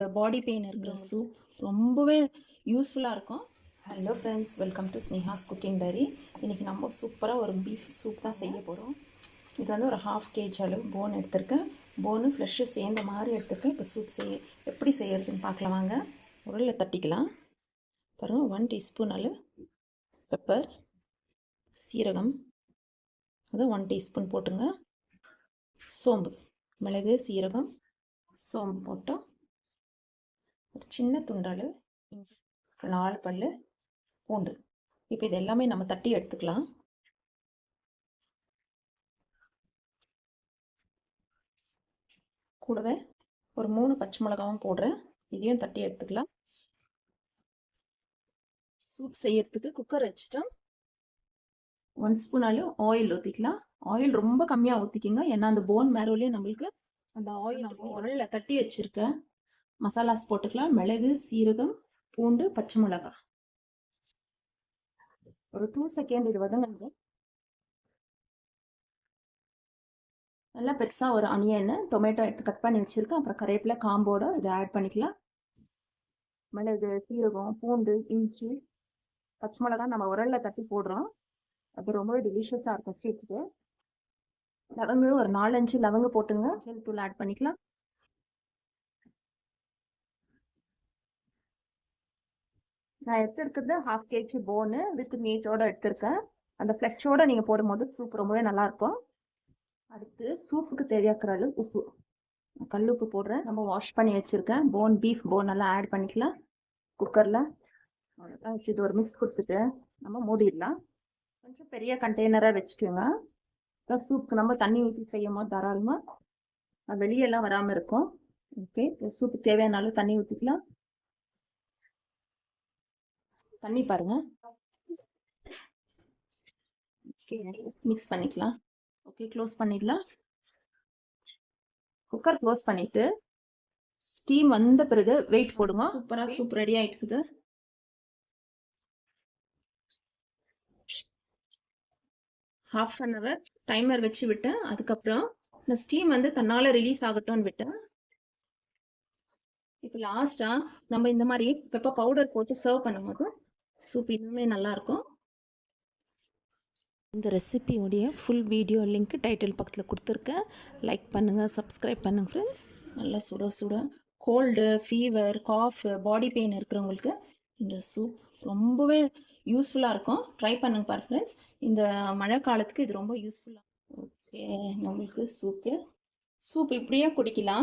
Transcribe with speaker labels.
Speaker 1: Body pain இருக்கிற soup ரொம்பவே யூஸ்ஃபுல்லாக இருக்கும். Hello friends welcome to Sneha's cooking diary இன்றைக்கி நம்ம சூப்பராக ஒரு பீஃப் சூப் தான் செய்ய போகிறோம் இது வந்து ஒரு ஹாஃப் கேஜ் அளவு போன் எடுத்திருக்கேன் போனு ஃப்ளஷ்ஷு சேர்ந்த மாதிரி எடுத்திருக்கேன் இப்போ சூப் செய்ய எப்படி செய்யறதுன்னு பார்க்கலாம் வாங்க. உருளில் தட்டிக்கலாம். அப்புறம் ஒன் டீஸ்பூன் அளவு பெப்பர் சீரகம். அது ஒன் டீஸ்பூன் போட்டுங்க சோம்பு மிளகு சீரகம் சோம்பு போட்டோம். ஒரு சின்ன துண்டால் இஞ்சி நாலு பல் பூண்டு. இப்போ இது எல்லாமே நம்ம தட்டி எடுத்துக்கலாம். கூடவே ஒரு மூணு பச்சை மிளகாவும் போடுறேன். இதையும் தட்டி எடுத்துக்கலாம். சூப் செய்யறதுக்கு குக்கர் வச்சுட்டோம். ஒன் ஸ்பூன் அளவு ஆயில் ஊற்றிக்கலாம் ஆயில் ரொம்ப கம்மியாக ஊற்றிக்கிங்க ஏன்னா அந்த போன் மேரோலேயே நம்மளுக்கு அந்த ஆயில் நம்ம உரலில் தட்டி வச்சுருக்கேன் மசாலாஸ் போட்டுக்கலாம். மிளகு சீரகம் பூண்டு பச்சை மிளகாய். ஒரு டூ செகண்ட் இது வதங்க நல்லா பெருசாக ஒரு அனியன் டொமேட்டோ எடுத்து கட் பண்ணி வச்சுருக்கேன். அப்புறம் கருவேப்பிலை காம்போட இதை ஆட் பண்ணிக்கலாம். மிளகு சீரகம் பூண்டு இஞ்சி பச்சை மிளகா நம்ம உரலில் தட்டி போடுறோம். அது ரொம்பவே டெலிஷியஸாக இருக்கும் ஸ்வீட்டுக்கு லவங்கு ஒரு நாலஞ்சு லவங்கு போட்டுங்க. ஜெல் தூள் ஆட் பண்ணிக்கலாம். நான் எடுத்திருக்கிறது ஹாஃப் கேஜி போனு வித் மீட்டோட எடுத்திருக்கேன். அந்த ஃப்ளெக்ஸோட நீங்கள் போடும்போது சூப் ரொம்பவே நல்லாயிருக்கும். அடுத்து சூப்புக்கு தேவையாக்கிற அளவு உப்பு. கல் உப்பு போடுறேன். நம்ம வாஷ் பண்ணி வச்சுருக்கேன். போன் பீஃப் போன் எல்லாம் ஆட் பண்ணிக்கலாம். குக்கரில் அவ்வளோதான் இது ஒரு மிக்ஸ் கொடுத்துட்டு நம்ம மூடிடலாம். கொஞ்சம் பெரிய கண்டெய்னராக வச்சுக்கோங்க. சூப்புக்கு நம்ம தண்ணி ஊற்றி செய்யும் போது தாராளமாக வெளியெல்லாம் வராமல் இருக்கும். ஓகே சூப்புக்கு தேவையான அளவு தண்ணி ஊற்றிக்கலாம் தண்ணி பாருங்க. ஓகே மிக்ஸ் பண்ணிக்கலாம். ஓகே க்ளோஸ் பண்ணிடலாம். குக்கர் க்ளோஸ் பண்ணிட்டு ஸ்டீம் வந்த பிறகு வெயிட் போடுங்க சூப்பராக சூப் ரெடி ஆயிட்டுக்குது ஹாஃப் அன் ஹவர் டைமர் வச்சு விட்டேன். அதுக்கப்புறம் இந்த ஸ்டீம் வந்து தன்னால் ரிலீஸ் ஆகட்டும்னு விட்டேன். இப்போ லாஸ்ட்டாக நம்ம இந்த மாதிரி பெப்பர் பவுடர் போட்டு சர்வ் பண்ணும்போது சூப் இன்னுமே நல்லாயிருக்கும் இந்த ரெசிபியோடைய ஃபுல் வீடியோ லிங்க் டைட்டில் பக்கத்தில் கொடுத்துருக்கேன். லைக் பண்ணுங்கள் சப்ஸ்கிரைப் பண்ணுங்கள் ஃப்ரெண்ட்ஸ் நல்லா சுட சுட cold fever cough body pain இருக்கிறவங்களுக்கு இந்த சூப் ரொம்பவே யூஸ்ஃபுல்லாக இருக்கும். ட்ரை பண்ணுங்க பார் ஃப்ரெண்ட்ஸ் இந்த மழை காலத்துக்கு இது ரொம்ப யூஸ்ஃபுல்லாக ஓகே நம்மளுக்கு சூப்பு சூப் இப்படியே குடிக்கலாம்.